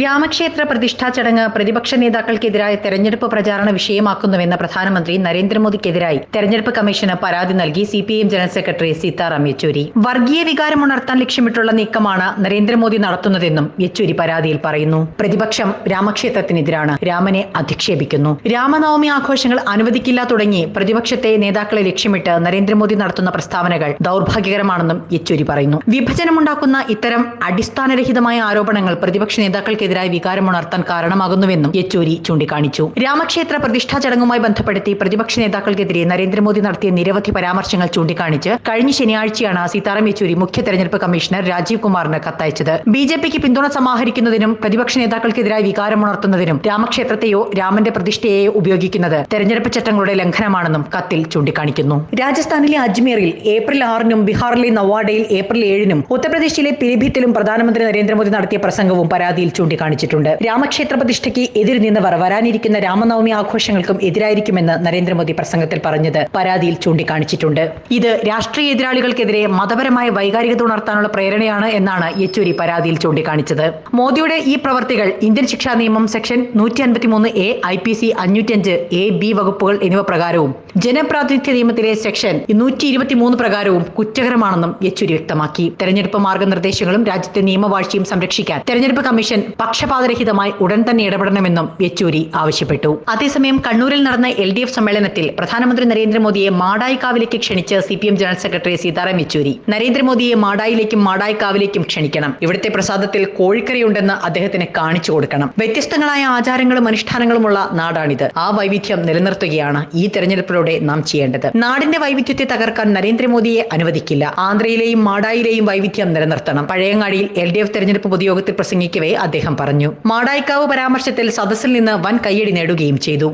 രാമക്ഷേത്ര പ്രതിഷ്ഠാ ചടങ്ങ് പ്രതിപക്ഷ നേതാക്കൾക്കെതിരായ തെരഞ്ഞെടുപ്പ് പ്രചാരണ വിഷയമാക്കുന്നുവെന്ന പ്രധാനമന്ത്രി നരേന്ദ്രമോദിക്കെതിരായി തെരഞ്ഞെടുപ്പ് കമ്മീഷന് പരാതി നൽകി C P M general secretary Sitaram Yechury. വർഗീയ വികാരം ഉണർത്താൻ ലക്ഷ്യമിട്ടുള്ള നീക്കമാണ് നരേന്ദ്രമോദി നടത്തുന്നതെന്നും യെച്ചൂരി പരാതിയിൽ പറയുന്നു. പ്രതിപക്ഷം രാമക്ഷേത്രത്തിനെതിരാണ്. രാമനെ അധിക്ഷേപിക്കുന്നു. രാമനവമി ആഘോഷങ്ങൾ അനുവദിക്കില്ല തുടങ്ങി പ്രതിപക്ഷത്തെ നേതാക്കളെ ലക്ഷ്യമിട്ട് നരേന്ദ്രമോദി നടത്തുന്ന പ്രസ്താവനകൾ ദൗർഭാഗ്യകരമാണെന്നും യെച്ചൂരി പറയുന്നു. വിഭജനമുണ്ടാക്കുന്ന ഇത്തരം അടിസ്ഥാനരഹിതമായ ആരോപണങ്ങൾ പ്രതിപക്ഷ നേതാക്കൾക്കെതിരായ വികാരമുണർത്താൻ കാരണമാകുന്നുവെന്നും യെച്ചൂരി ചൂണ്ടിക്കാണിച്ചു. രാമക്ഷേത്ര പ്രതിഷ്ഠാ ചടങ്ങുമായി ബന്ധപ്പെടുത്തി പ്രതിപക്ഷ നേതാക്കൾക്കെതിരെ നരേന്ദ്രമോദി നടത്തിയ നിരവധി പരാമർശങ്ങൾ ചൂണ്ടിക്കാണിച്ച് കഴിഞ്ഞ ശനിയാഴ്ചയാണ് സീതാറാം യെച്ചൂരി മുഖ്യ തെരഞ്ഞെടുപ്പ് കമ്മീഷണർ രാജീവ് കുമാറിന് കത്തയച്ചത്. ബി ജെ പിക്ക് പിന്തുണ സമാഹരിക്കുന്നതിനും പ്രതിപക്ഷ നേതാക്കൾക്കെതിരായ വികാരമുണർത്തുന്നതിനും രാമക്ഷേത്രത്തെയോ രാമന്റെ പ്രതിഷ്ഠയെയോ ഉപയോഗിക്കുന്നത് തെരഞ്ഞെടുപ്പ് ചട്ടങ്ങളുടെ ലംഘനമാണെന്നും കത്തിൽ ചൂണ്ടിക്കാണിക്കുന്നു. രാജസ്ഥാനിലെ അജ്മീറിൽ ഏപ്രിൽ ആറിനും ബീഹാറിലെ നവാഡയിൽ ഏപ്രിൽ ഏഴിനും ഉത്തർപ്രദേശിലെ പിലിഭിത്തിലും പ്രധാനമന്ത്രി നരേന്ദ്രമോദി നടത്തിയ പ്രസംഗവും പരാതിയിൽ ചൂണ്ടിക്കാണിച്ചിട്ടുണ്ട് രാമക്ഷേത്ര പ്രതിഷ്ഠയ്ക്ക് എതിര് നിന്നവർ വരാനിരിക്കുന്ന രാമനവമി ആഘോഷങ്ങൾക്കും എതിരായിരിക്കുമെന്ന് നരേന്ദ്രമോദി പ്രസംഗത്തിൽ പറഞ്ഞത് പരാതിയിൽ ചൂണ്ടിക്കാണിച്ചിട്ടുണ്ട്. ഇത് രാഷ്ട്രീയ എതിരാളികൾക്കെതിരെ മതപരമായ വൈകാരികത ഉണർത്താനുള്ള പ്രേരണയാണ് എന്നാണ് യെച്ചൂരി പരാതിയിൽ ചൂണ്ടിക്കാണിച്ചത്. മോദിയുടെ ഈ പ്രവർത്തികൾ ഇന്ത്യൻ ശിക്ഷാ നിയമം സെക്ഷൻ നൂറ്റി അൻപത്തിമൂന്ന് എ ഐ പി സി അഞ്ഞൂറ്റഞ്ച് എ ബി വകുപ്പുകൾ എന്നിവ പ്രകാരവും ജനപ്രാതിനിധ്യ നിയമത്തിലെ സെക്ഷൻ നൂറ്റി ഇരുപത്തിമൂന്ന് പ്രകാരവും കുറ്റകരമാണെന്നും യെച്ചൂരി വ്യക്തമാക്കി. തെരഞ്ഞെടുപ്പ് മാർഗനിർദ്ദേശങ്ങളും രാജ്യത്തെ നിയമവാഴ്ചയും സംരക്ഷിക്കാൻ തെരഞ്ഞെടുപ്പ് കമ്മീഷൻ പക്ഷപാതരഹിതമായി ഉടൻ തന്നെ ഇടപെടണമെന്നും യെച്ചൂരി ആവശ്യപ്പെട്ടു. അതേസമയം കണ്ണൂരിൽ നടന്ന എൽ ഡി എഫ് സമ്മേളനത്തിൽ പ്രധാനമന്ത്രി നരേന്ദ്രമോദിയെ മാടായിക്കാവിലേക്ക് ക്ഷണിച്ച് C P M general secretary Sitaram Yechury. നരേന്ദ്രമോദിയെ മാടായിലേക്കും മാടായിക്കാവിലേക്കും ക്ഷണിക്കണം. ഇവിടുത്തെ പ്രസാദത്തിൽ കോഴിക്കറിയുണ്ടെന്ന് അദ്ദേഹത്തിന് കാണിച്ചു കൊടുക്കണം. വ്യത്യസ്തങ്ങളായ ആചാരങ്ങളും അനുഷ്ഠാനങ്ങളുമുള്ള നാടാണിത്. ആ വൈവിധ്യം നിലനിർത്തുകയാണ് ഈ തെരഞ്ഞെടുപ്പിലൂടെ നാം ചെയ്യേണ്ടത്. നാടിന്റെ വൈവിധ്യത്തെ തകർക്കാൻ നരേന്ദ്രമോദിയെ അനുവദിക്കില്ല. ആന്ധ്രയിലെയും മാടായിലെയും വൈവിധ്യം നിലനിർത്തണം. പഴയങ്ങാടിയിൽ എൽ ഡി എഫ് തെരഞ്ഞെടുപ്പ് പൊതുയോഗത്തിൽ പ്രസംഗിക്കവേ അദ്ദേഹം പറഞ്ഞു മാടായിക്കാവ് പരാമർശത്തിൽ സദസ്സിൽ നിന്ന് വൻ കയ്യടി നേടുകയും ചെയ്തു.